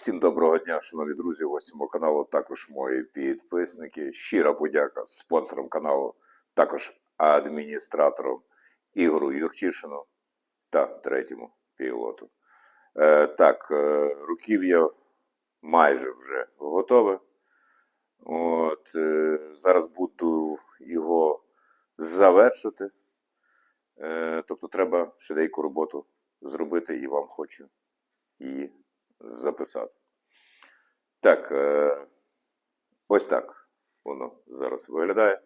Всім доброго дня, шановні друзі, гості мого каналу, також мої підписники. Щира подяка спонсорам каналу, також адміністраторам Ігору Юрчишину та третьому пілоту. Е, так, е, руків'я майже вже готове. От, е, зараз буду його завершити. Е, тобто треба ще деяку роботу зробити і вам хочу її записати. Так, е, ось так воно зараз виглядає.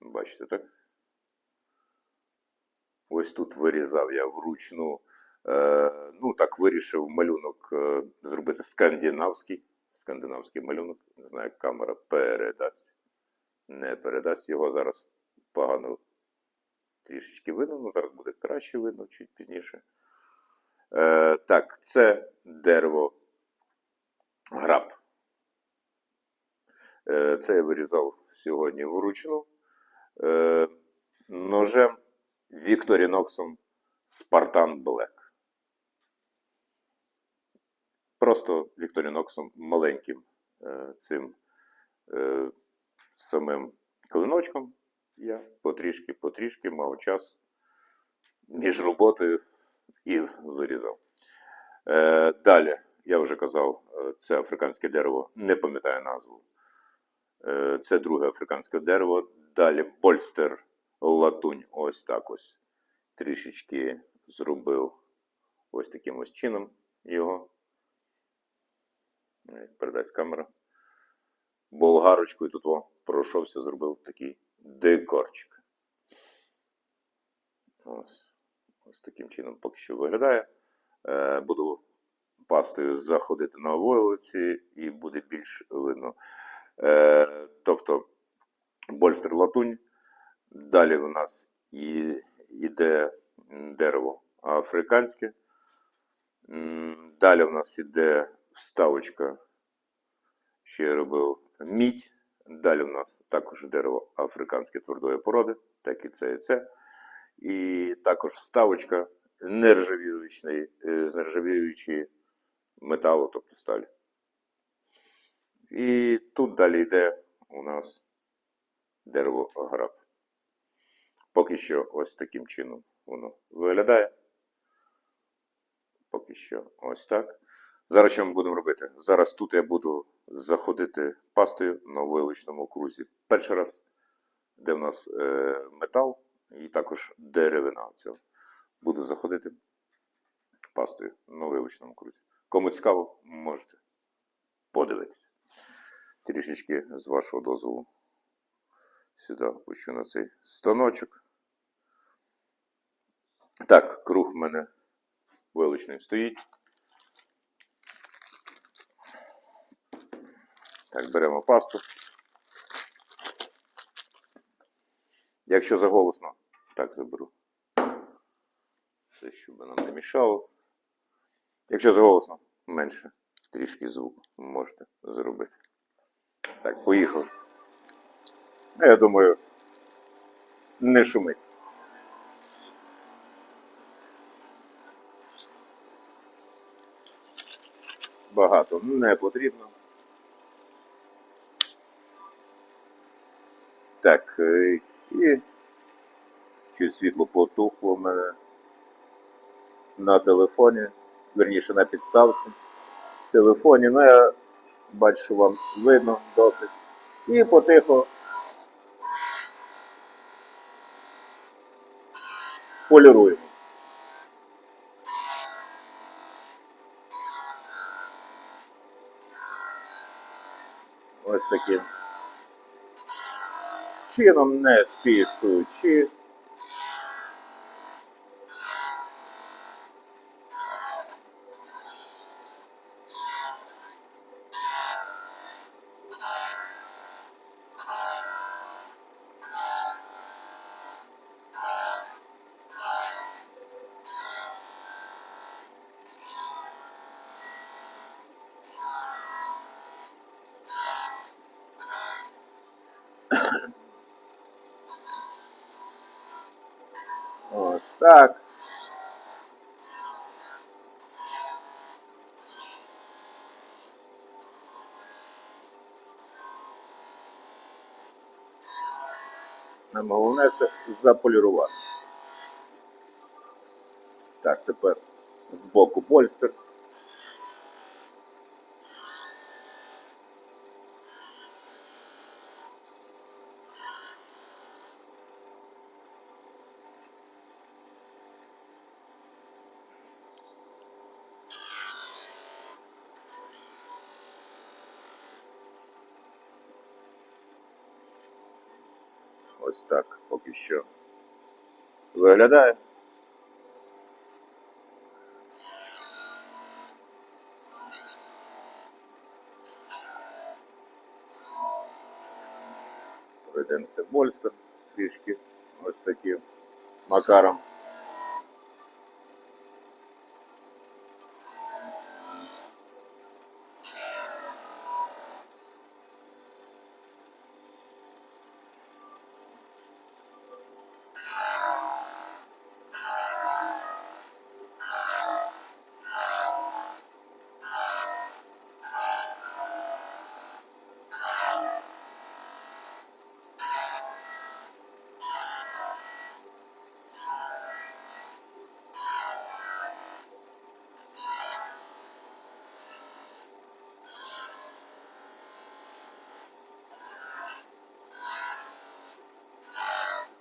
Бачите, так? Ось тут вирізав я вручну. Е, ну, так, вирішив малюнок е, зробити скандинавський. Скандинавський малюнок. Не знаю, як камера передасть. Не передасть його зараз погано трішечки видно, ну зараз буде краще видно, чуть пізніше. Е, так, це дерево граб. Е, це я вирізав сьогодні вручну е, ножем Victorinox Spartan Black. Просто Victorinox маленьким е, цим е, самим клиночком я потрішки-потрішки мав час між роботою і вирізав. Е, далі, я вже казав, е, це африканське дерево, не пам'ятаю назву. Е, це друге африканське дерево. Далі Больстер латунь. Ось так ось. Трішечки зробив ось таким ось чином його. Е, Передасть камера. Болгарочкою тут о, пройшовся, зробив такий декорчик. Ось. Ось таким чином поки що виглядає. Е, буду пастою заходити на вулиці і буде більш видно. Е, тобто больстер латунь. Далі у нас іде дерево африканське. Далі у нас іде вставочка, що я робив мідь. Далі у нас також дерево африканське твердої породи, так і це і це. І також вставочка нержавіючої, е, з нержавіючої металу, тобто сталі. І тут далі йде у нас дерево граб. Поки що ось таким чином воно виглядає. Поки що ось так. Зараз що ми будемо робити? Зараз тут я буду заходити пастою на вилучному крузі. Перший раз, де в нас е, метал і також деревина. Цього. Буду заходити пастою на вилучному крузі. Кому цікаво, можете подивитися. Трішечки з вашого дозволу сюди пущу на цей станочок. Так, круг в мене вилучний стоїть. Так, беремо пасту. Якщо заголосно, так заберу. Все, щоб нам не мішало. Якщо заголосно, менше трішки звук можете зробити. Так, поїхали. Ну, Я думаю, не шумить. Багато не потрібно. Так, е, і чуть світло потухло в мене на телефоні, верніше на підставці. В телефоні, ну я бачу, вам видно досить. І потихо поліруємо. Ось таким чином не спішуючи. Так. Нам головне це заполірувати. Так, тепер з боку польстер. Ось так поки що виглядає. Пройдемося Больстер трішки ось таким макаром.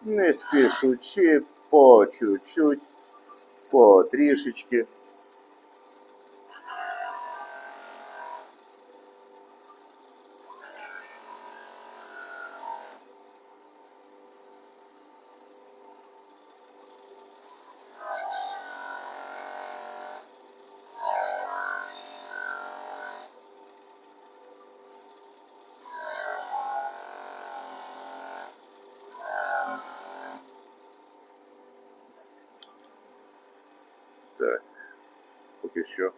Не спішучи, по чуть-чуть, по трішечки. Поки що.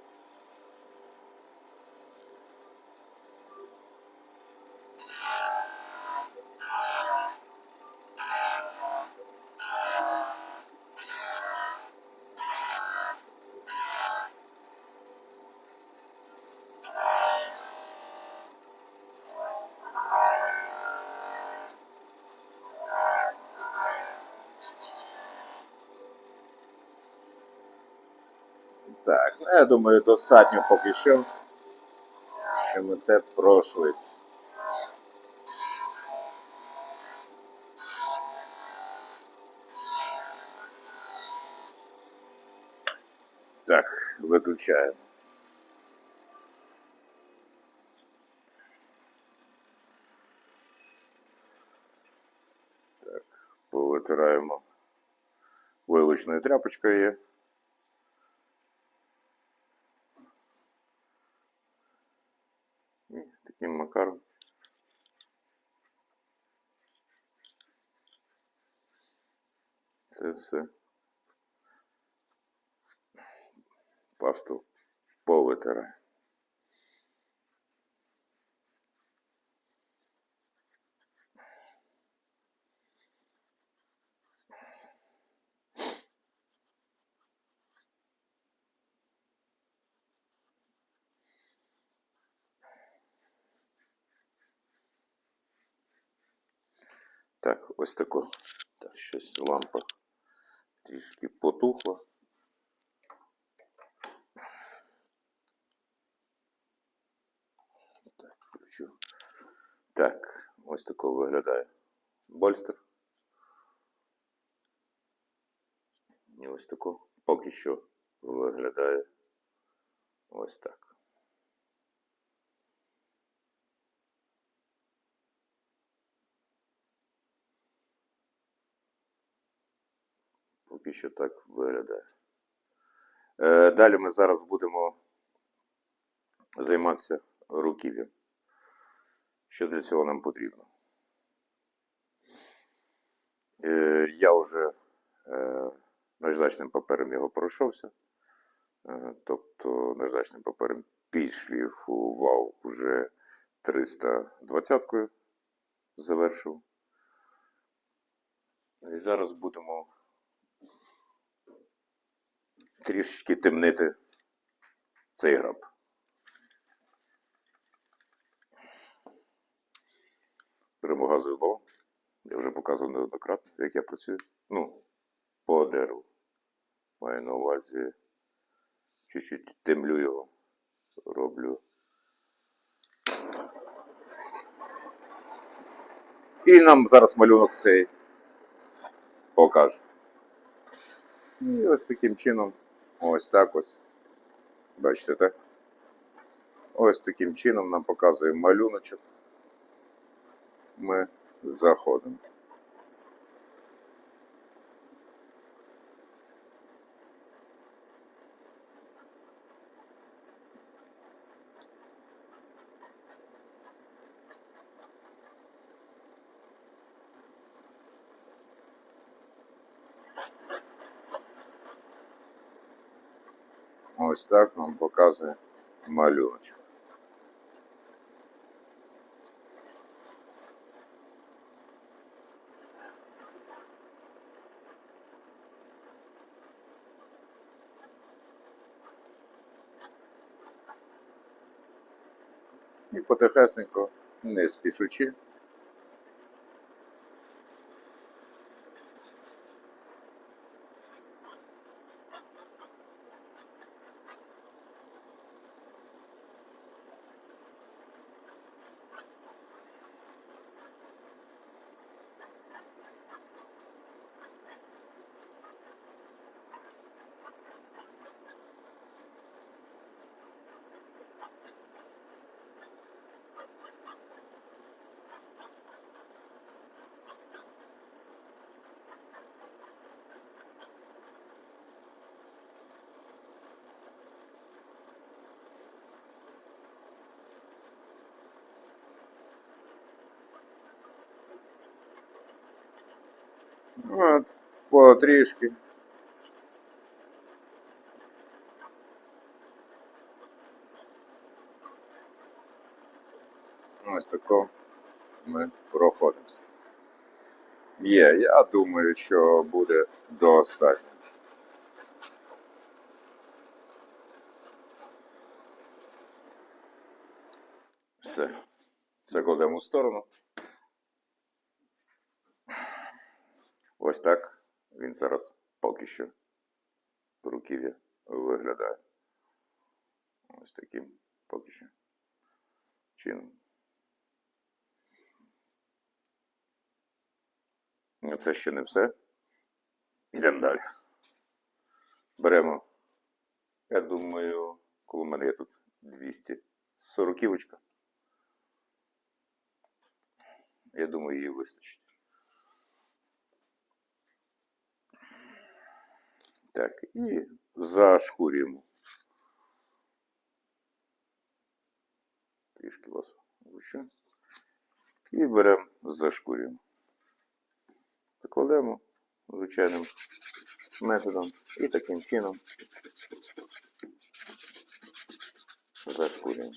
Я думаю, достатньо поки що, що ми це пройшлись. Так, виключаємо. Так, повитираємо. Вилочною тряпочкою все. Пасту повитираю. Так, ось тако. Так, щось лампа трішки потухла. Так, включу. Так, ось тако виглядає больстер. І ось тако поки що виглядає ось так. Поки що так виглядає. Е, далі ми зараз будемо займатися руків'ям. Що для цього нам потрібно? Е, я вже е, наждачним папером його пройшовся. Е, тобто наждачним папером підшліфував вже 320-кою завершив. І зараз будемо трішечки темнити цей граб. Беремо газовий балон. Я вже показував неоднократно, як я працюю. Ну, по дереву. Маю на увазі чуть-чуть темлю його, роблю. І нам зараз малюнок цей покаже. І ось таким чином, ось так ось. Бачите, так? Ось таким чином нам показує малюночок. Ми заходимо. Ось так нам показує малюночок. І потихесенько, не спішучи, ну, потрішки. Ось тако ми проходимося. Є, я думаю, що буде достатньо. Все. Це кладемо в сторону. Ось так він зараз поки що в руків'я виглядає. Ось таким поки що чином. Ну, Це ще не все. Йдемо далі. Беремо, я думаю, коли в мене є тут 240 ківочка. Я думаю, її вистачить. Так, і зашкурюємо. Трішки вас вище. І беремо, зашкурюємо. Закладемо звичайним методом і таким чином зашкурюємо.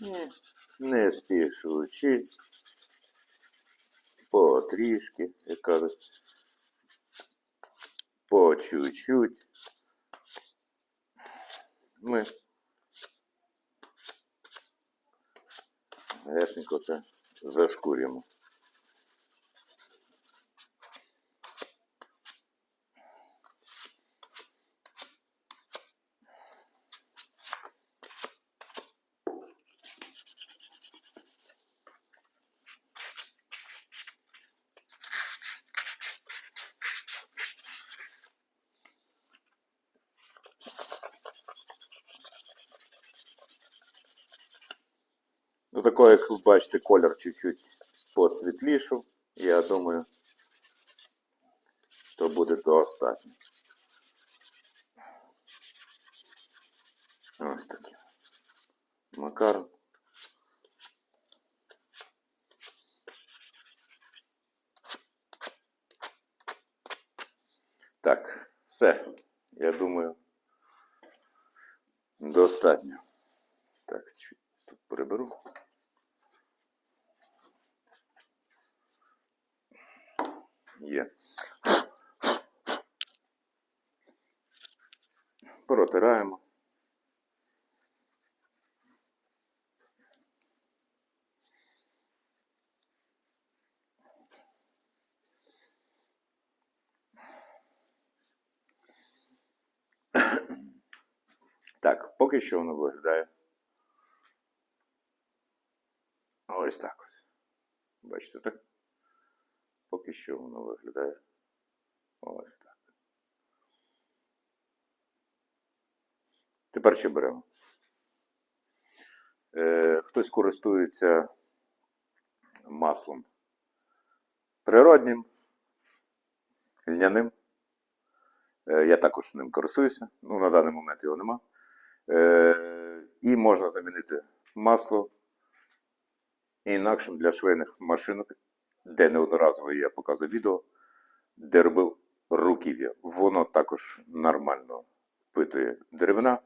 Ні, не спішуючи, Потрішки, як кажуть. По чуть-чуть. Ми гесенько це зашкурюємо. Ну, такого, як ви бачите, колір чуть-чуть посвітлішав. Я думаю, що буде достатньо. Ось такі. Макарон. Так, все. Я думаю, достатньо. Протираємо. Так, поки що воно виглядає. Ось так ось. Бачите, так? Поки що воно виглядає ось так. Тепер ще беремо. Е, хтось користується маслом природнім, льняним. Е, я також ним користуюся. Ну, на даний момент його нема. Е, і можна замінити масло інакшим для швейних машинок, де неодноразово я показую відео, де робив руків'я. Воно також нормально впитує деревина.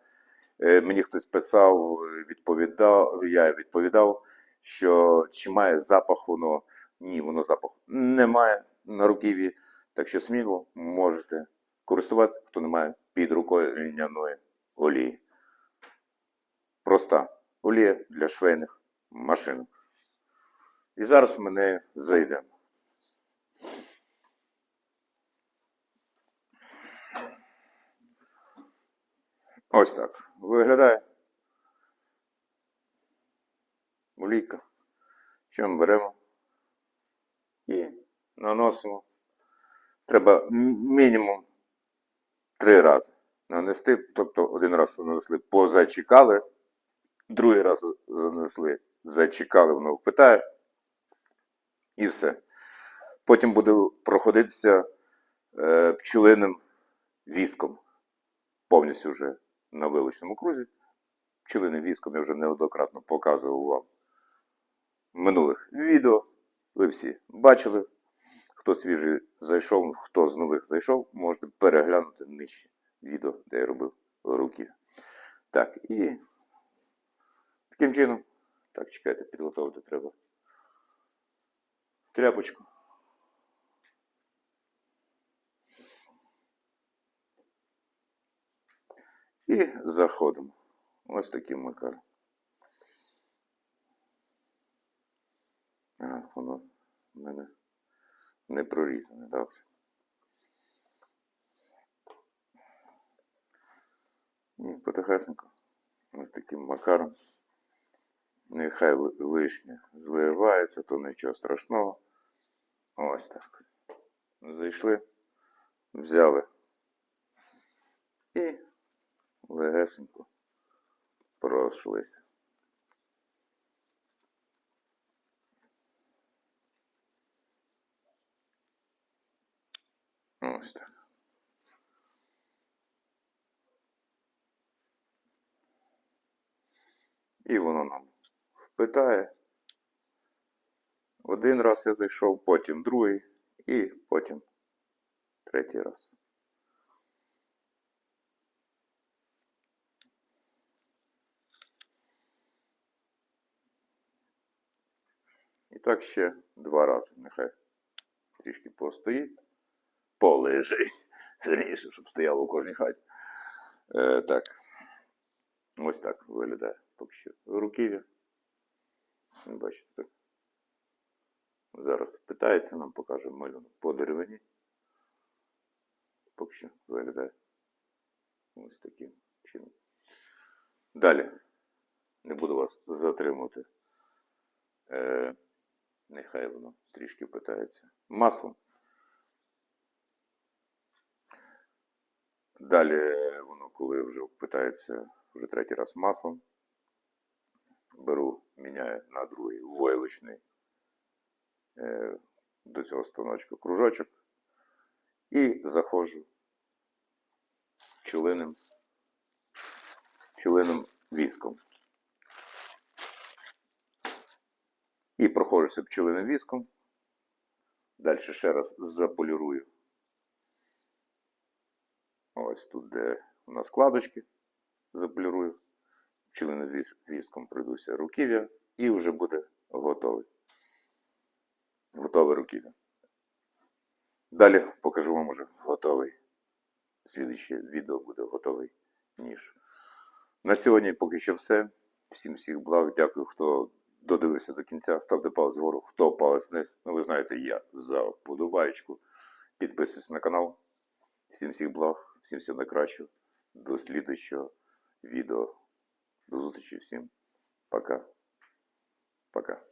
Е, Мені хтось писав, відповідав, я відповідав, що чи має запах воно. Ні, воно запаху немає на руків'ї. Так що сміло можете користуватися, хто не має під рукою льняної олії. Проста олія для швейних машинок. І зараз ми нею Ось так. Виглядає. Олійка. Ми беремо? І наносимо. Треба мінімум три рази нанести. Тобто один раз нанесли, позачекали, другий раз занесли, зачекали, воно впитає. І все. Потім буде проходитися е, пчелиним віском. Повністю вже на вилучному крузі. Пчелиним віском я вже неоднократно показував вам минулих відео. Ви всі бачили. Хто свіжий зайшов, хто з нових зайшов, можете переглянути нижче відео, де я робив руки. Так, і таким чином, так, чекайте, підготовити треба тряпочку. І заходимо. Ось таким макаром. А, воно в мене не прорізане, добре. І потихесенько ось таким макаром. Нехай ли- лишнє зливається, то нічого страшного. Ось так. Зайшли, взяли і легесенько пройшлися. Ось так. І воно нам впитає. Один раз я зайшов, потім другий і потім третій раз. Так ще два рази. Нехай трішки постоїть, полежить. Верніше, щоб стояло у кожній хаті. Е, так. Ось так виглядає поки що. Руків'я. Бачите, так. Зараз питається, нам покаже малюнок по деревині. Поки що виглядає ось таким чином. Далі. Не буду вас затримувати. Е, нехай воно трішки питається. Маслом. Далі воно, коли вже питається вже третій раз маслом, беру, міняю на другий войлочний е, до цього станочка кружочок і заходжу пчелиним, пчелиним віском. І проходжуся пчелиним віском. Далі ще раз заполірую. Ось тут, де у нас складочки, заполірую. Пчелиним віском пройдуся руків'я і вже буде готовий. Готове руків'я. Далі покажу вам уже готовий. Слідуюче відео буде готовий ніж. На сьогодні поки що все. Всім всіх благ. Дякую, хто додивився до кінця. Ставте палець вгору, хто палець вниз. Ну, ви знаєте, я за вподобаєчку. Підписуйтесь на канал. Всім всіх благ, всім всього найкращого. До слідуючого відео. До зустрічі всім. Пока. Пока.